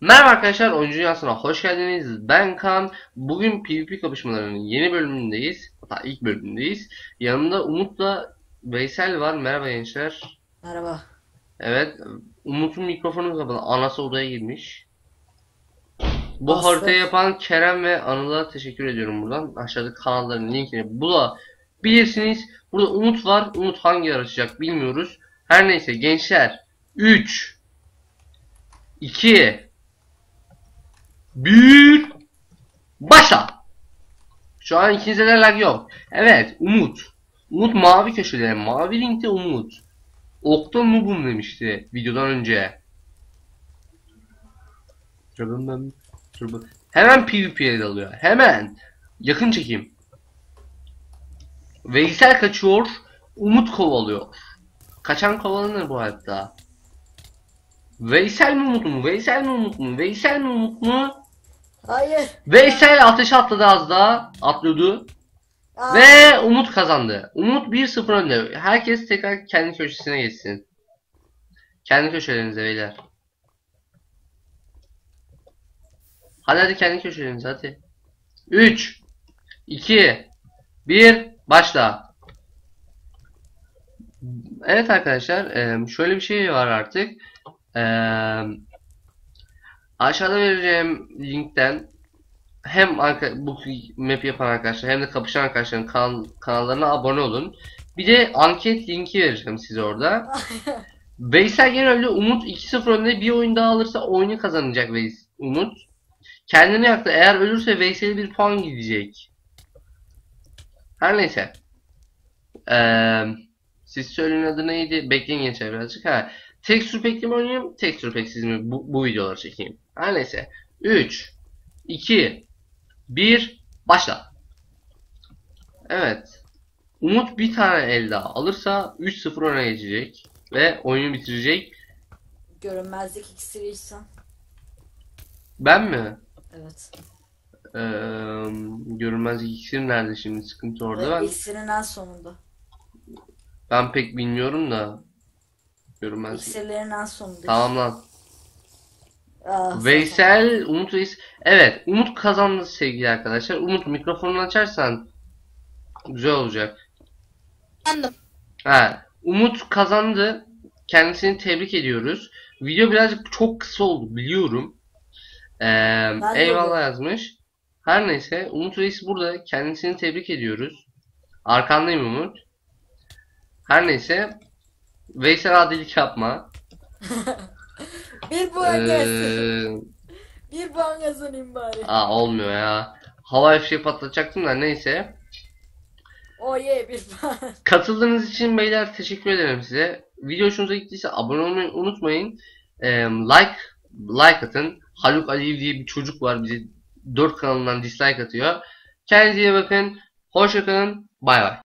Merhaba arkadaşlar, Oyuncu Dünyası'na hoş geldiniz. Ben Kaan. Bugün PvP kapışmalarının yeni bölümündeyiz. Hatta ilk bölümündeyiz. Yanımda Umut'la Veysel var. Merhaba gençler. Merhaba. Evet, Umut'un mikrofonu kapalı. Anası odaya girmiş. Bu Aslı. haritayı yapan Kerem ve Anıl'a teşekkür ediyorum buradan. Aşağıdaki kanalların linkini bulabilirsiniz. Burada Umut var. Umut hangi açacak bilmiyoruz. Her neyse gençler. 3 2 1 Başla. Şu an ikinizde de lag yok. Evet Umut. Umut mavi köşede. Mavi linkte Umut. Oktan Nubum demişti videodan önce. Dur ben- dur bak. Hemen PvP'ye dalıyor. Hemen. Yakın çekim. Veysel kaçıyor. Umut kovalıyor. Kaçan kovalanır bu hayatta. Veysel mi Umut mu? Veysel mi Umut mu? Veysel mi Umut mu? Hayır. Veysel ateşe atladı az daha. Atlıyordu. Aa, Ve Umut kazandı. Umut 1-0 önde. Herkes tekrar kendi köşesine geçsin. Kendi köşelerinize beyler. Hadi hadi kendi köşelerinize hadi. 3 2 1 başla. Evet arkadaşlar eee, şöyle bir şey var artık. Eee, aşağıda vereceğim linkten hem bu map yapan arkadaşlar hem de kapışan arkadaşların kanal, kanallarına abone olun. Bir de anket linki vereceğim size orada. Veysel genelde Umut 2-0 önde bir oyun daha alırsa oyunu kazanacak Veys Umut. Kendini yaktı. Eğer ölürse Veysel'e bir puan gidecek. Her neyse. Ee, siz söyleyin adı neydi? Bekleyin gençler birazcık. Ha. Texture Pack'li mi oynayayım? Texture Pack'siz mi? Bu, bu videoları çekeyim. Her neyse. 3 2 1 Başla. Evet. Umut bir tane el daha alırsa 3-0 öne geçecek. Ve oyunu bitirecek. görünmezlik iksiri. Ben mi? Evet. Ee, görünmez iksir nerede şimdi sıkıntı orada. Ve Ben, iksirin en sonunda. ben pek bilmiyorum da. Görünmez. İksirlerin en sonunda. Tamam lan. Aa, Veysel, Umut Veys. Evet, Umut kazandı sevgili arkadaşlar. Umut mikrofonunu açarsan güzel olacak. Anladım. Ha, Umut kazandı. Kendisini tebrik ediyoruz. Video birazcık çok kısa oldu biliyorum. Ee, eyvallah yazmış. Her neyse Umut Reis burada. Kendisini tebrik ediyoruz. Arkandayım Umut. Her neyse Veysel adilik yapma. Bir puan gelsin. Ee, Bir puan kazanayım bari. aa, olmuyor ya. Hava fişeği patlatacaktım da neyse. Yeah bir puan. Katıldığınız için beyler teşekkür ederim size. Video hoşunuza gittiyse abone olmayı unutmayın. Ee, like like atın. Haluk Aliyev diye bir çocuk var bize 4 kanalından dislike atıyor. Kendinize iyi bakın. Hoşça kalın. Bay bay.